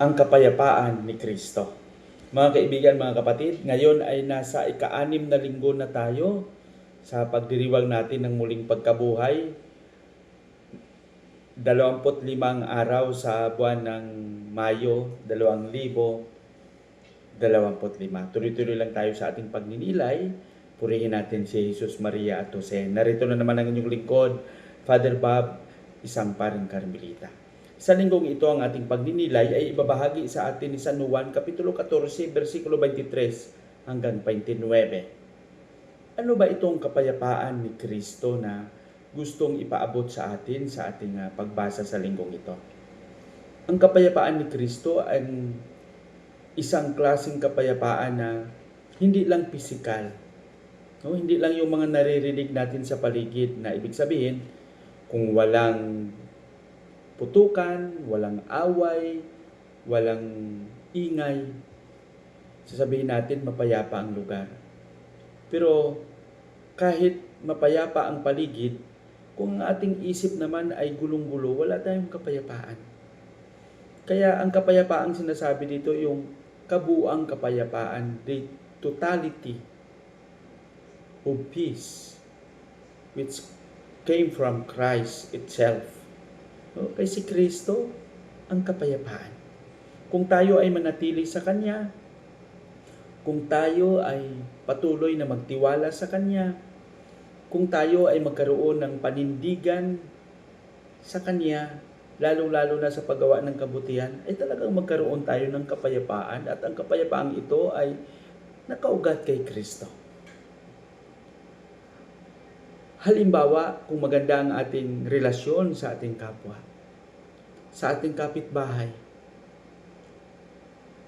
ang kapayapaan ni Kristo. Mga kaibigan, mga kapatid, ngayon ay nasa ika-anim na linggo na tayo sa pagdiriwang natin ng muling pagkabuhay. 25 araw sa buwan ng Mayo 2025. Tuloy-tuloy lang tayo sa ating pagninilay. Purihin natin si Jesus, Maria at Jose. Narito na naman ang inyong lingkod, Father Bob, isang paring Carmelita. Sa linggong ito ang ating pagninilay ay ibabahagi sa atin ni San Juan Kapitulo 14, versikulo 23 hanggang 29. Ano ba itong kapayapaan ni Kristo na gustong ipaabot sa atin sa ating ah, pagbasa sa linggong ito? Ang kapayapaan ni Kristo ay isang klaseng kapayapaan na hindi lang pisikal. No, hindi lang yung mga naririnig natin sa paligid na ibig sabihin kung walang putukan, walang away, walang ingay, sasabihin natin mapayapa ang lugar. Pero kahit mapayapa ang paligid, kung ang ating isip naman ay gulong-gulo, wala tayong kapayapaan. Kaya ang kapayapaang sinasabi dito yung kabuang kapayapaan, the totality of peace which came from Christ itself. No? Kay si Kristo ang kapayapaan. Kung tayo ay manatili sa Kanya, kung tayo ay patuloy na magtiwala sa Kanya, kung tayo ay magkaroon ng panindigan sa Kanya, lalong-lalo na sa paggawa ng kabutihan, ay talagang magkaroon tayo ng kapayapaan at ang kapayapaang ito ay nakaugat kay Kristo. Halimbawa, kung maganda ang ating relasyon sa ating kapwa, sa ating kapitbahay,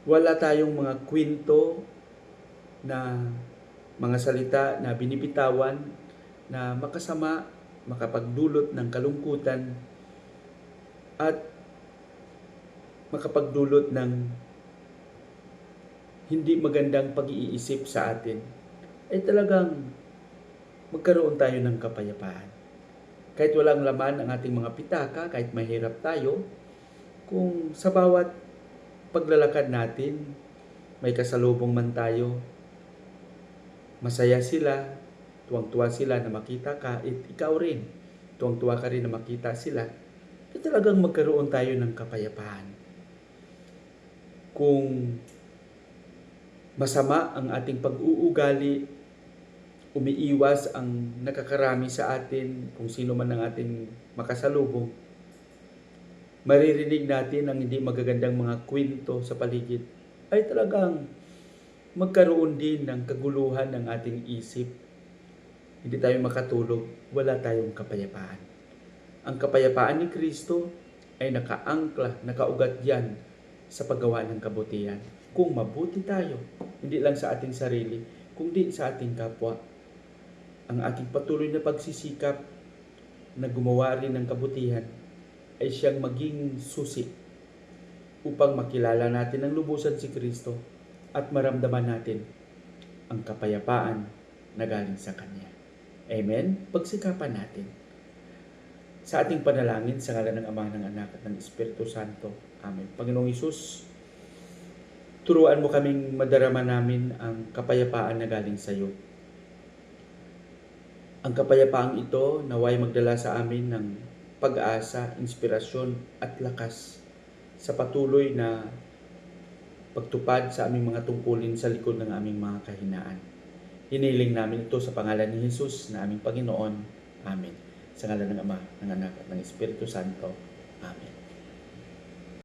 wala tayong mga kwento na mga salita na binibitawan na makasama, makapagdulot ng kalungkutan at makapagdulot ng hindi magandang pag-iisip sa atin, ay talagang magkaroon tayo ng kapayapaan. Kahit walang laman ang ating mga pitaka, kahit mahirap tayo, kung sa bawat paglalakad natin, may kasalubong man tayo, masaya sila, tuwang-tuwa sila na makita ka, at ikaw rin, tuwang-tuwa ka rin na makita sila, ay talagang magkaroon tayo ng kapayapaan. Kung masama ang ating pag-uugali, umiiwas ang nakakarami sa atin, kung sino man ang ating makasalubong, maririnig natin ang hindi magagandang mga kwento sa paligid, ay talagang magkaroon din ng kaguluhan ng ating isip. Hindi tayo makatulog, wala tayong kapayapaan. Ang kapayapaan ni Kristo ay nakaangkla, nakaugat yan sa paggawa ng kabutihan. Kung mabuti tayo, hindi lang sa ating sarili, kundi sa ating kapwa. Ang ating patuloy na pagsisikap na gumawa rin ng kabutihan ay siyang maging susi upang makilala natin ang lubusan si Kristo at maramdaman natin ang kapayapaan na galing sa Kanya. Amen? Pagsikapan natin. Sa ating panalangin, sa ngalan ng Ama, ng Anak at ng Espiritu Santo. Amen. Panginoong Isus, turuan mo kaming madarama namin ang kapayapaan na galing sa iyo. Ang kapayapaang ito naway magdala sa amin ng pag-asa, inspirasyon at lakas sa patuloy na pagtupad sa aming mga tungkulin sa likod ng aming mga kahinaan. Hiniling namin ito sa pangalan ni Jesus na aming Panginoon. Amen. Sa ngalan ng Ama, ng Anak at ng Espiritu Santo. Amen.